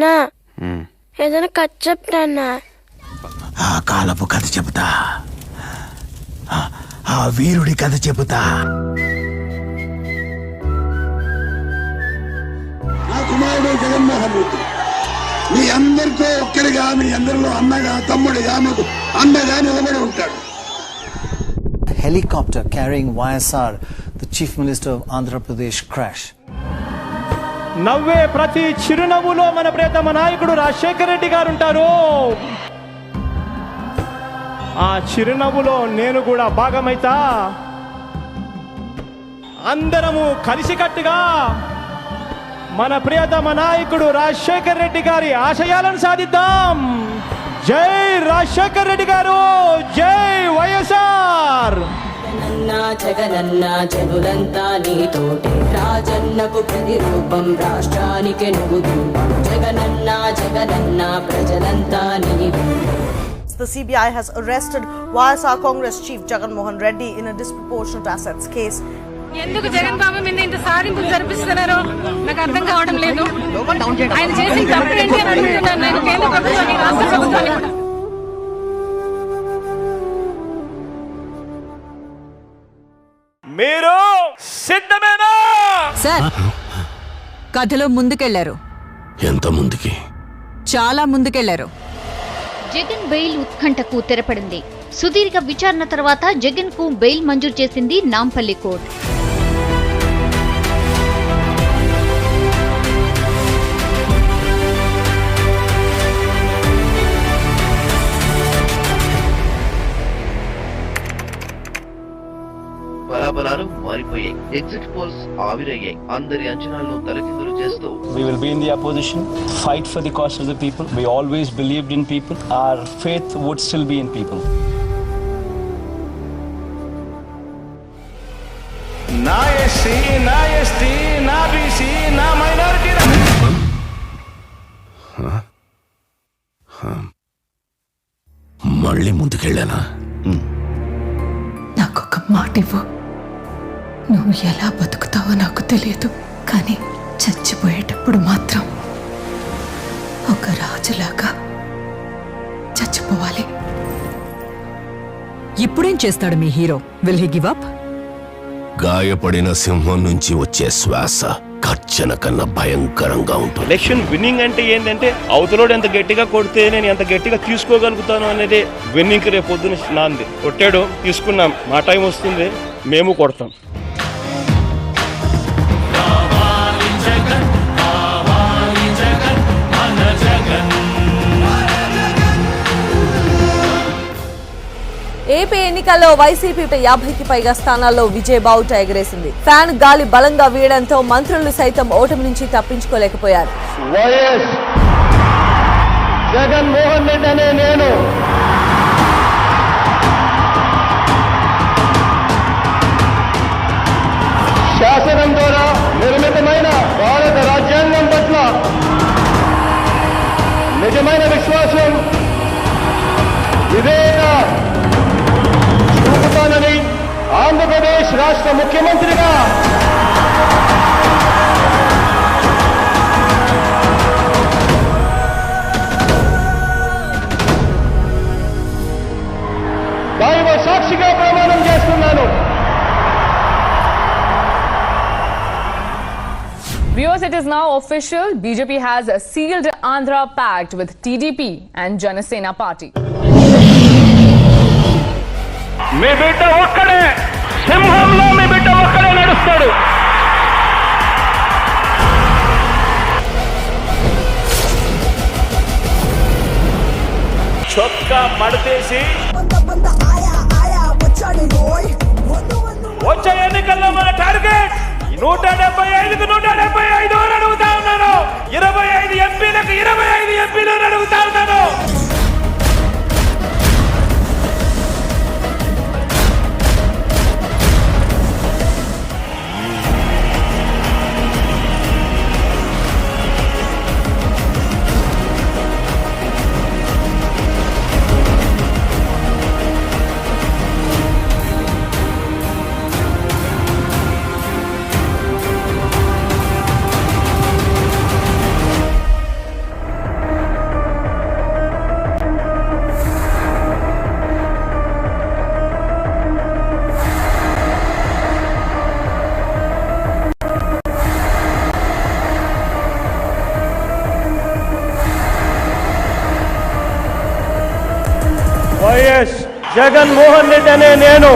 నాన్న ఏదైనా కథ ఆ కాలపు కథ చెబుతా. ఆ- ఆ వీరుడి కథ చెబుతా. నా కుమారుడు జగన్మోహన్ రెడ్డి మీ అందరితో ఒక్కరిగా మీ అందరిలో అన్నగా తమ్ముడిగా మీకు అన్నగా నిలబడి ఉంటాడు. Helicopter carrying YSR, the Chief Minister of Andhra Pradesh, crash. నవ్వే ప్రతి చిరునవ్వులో మన ప్రియతమ నాయకుడు రాజశేఖర రెడ్డి గారు ఉంటారు. ఆ చిరునవ్వులో నేను కూడా భాగమైతా. అందరము కలిసికట్టుగా మన ప్రియతమ నాయకుడు రాజశేఖర్ రెడ్డి గారి ఆశయాలను సాధిద్దాం. జై రాజశేఖర్ రెడ్డి గారు జై వై జగనన్న జనులంతా నీతోటి. రాజన్నకు ప్రతిరూపం రాష్ట్రానికి నువ్వు జగనన్న జగనన్న ప్రజలంతా నీవే. The CBI has arrested YSR Congress Chief Jagan Mohan Reddy in a disproportionate assets case. ఎందుకు జగన్ బాబు మీద ఇంత సాధింపులు జరిపిస్తున్నారు నాకు అర్థం కావడం లేదు. ఆయన చేసిన తప్పు ఏంటి అని అడుగుతున్నాను. నేను కేంద్ర ప్రభుత్వాన్ని రాష్ట్ర ప్రభుత్వాన్ని మీరు సిద్ధమేనా? సార్ కథలో ముందుకెళ్ళారు. ఎంత ముందుకి? చాలా ముందుకెళ్ళారు. జగన్ బెయిల్ ఉత్కంఠకు తెరపడింది. సుదీర్ఘ విచారణ తర్వాత జగన్కు బెయిల్ మంజూరు చేసింది నాంపల్లి కోర్టు. బలాబలాలు మారిపోయాయి ఎగ్జిట్ పోల్స్ ఆవిరయ్యాయి అందరి అంచనాలను తలకిందులు చేస్తూ We will be in the opposition, fight for the cause of the people. We always believed in people. Our faith would still be in people. నా ఎస్సీ నా ఎస్టీ నా బీసీ నా మైనారిటీ మళ్ళీ ముందుకెళ్ళానా నాకొక మాట ఇవ్వు నువ్వు ఎలా బతుకుతావో నాకు తెలియదు కానీ చచ్చిపోయేటప్పుడు మాత్రం ఒక రాజులాగా చచ్చిపోవాలి. ఇప్పుడేం చేస్తాడు మీ hero? Will he give up గాయపడిన సింహం నుంచి వచ్చే శ్వాస కచ్చన కన్నా భయంకరంగా ఉంటుంది. ఎలక్షన్ విన్నింగ్ అంటే ఏంటంటే అవతలోడు ఎంత గట్టిగా కొడితే నేను ఎంత గట్టిగా తీసుకోగలుగుతాను అనేది విన్నింగ్ రేపు పొద్దున నాంది. కొట్టాడు తీసుకున్నాం. మా టైం వస్తుంది మేము కొడతాం. ఏపీ ఎన్నికల్లో వైసీపీ యాభైకి పైగా స్థానాల్లో విజయ్ బావుట ఎగరేసింది ఫ్యాన్ గాలి బలంగా వీయడంతో మంత్రులు సైతం ఓటమి నుంచి తప్పించుకోలేకపోయారు. జగన్మోహన్ రెడ్డి అనే నేను. శాసనం ద్వారా నిర్మితమైన భారత రాజ్యాంగం పట్ల నిజమైన విశ్వాసం రాష్ట్ర ముఖ్యమంత్రిగా దైవ సాక్షిగా ప్రమాణం చేస్తున్నాను Viewers, it is now official. BJP has sealed Andhra pact with TDP and Janasena party. మడతేసి వచ్చే ఎన్నికల్లో మన టార్గెట్ నూట జగన్మోహన్ రెడ్డి అనే నేను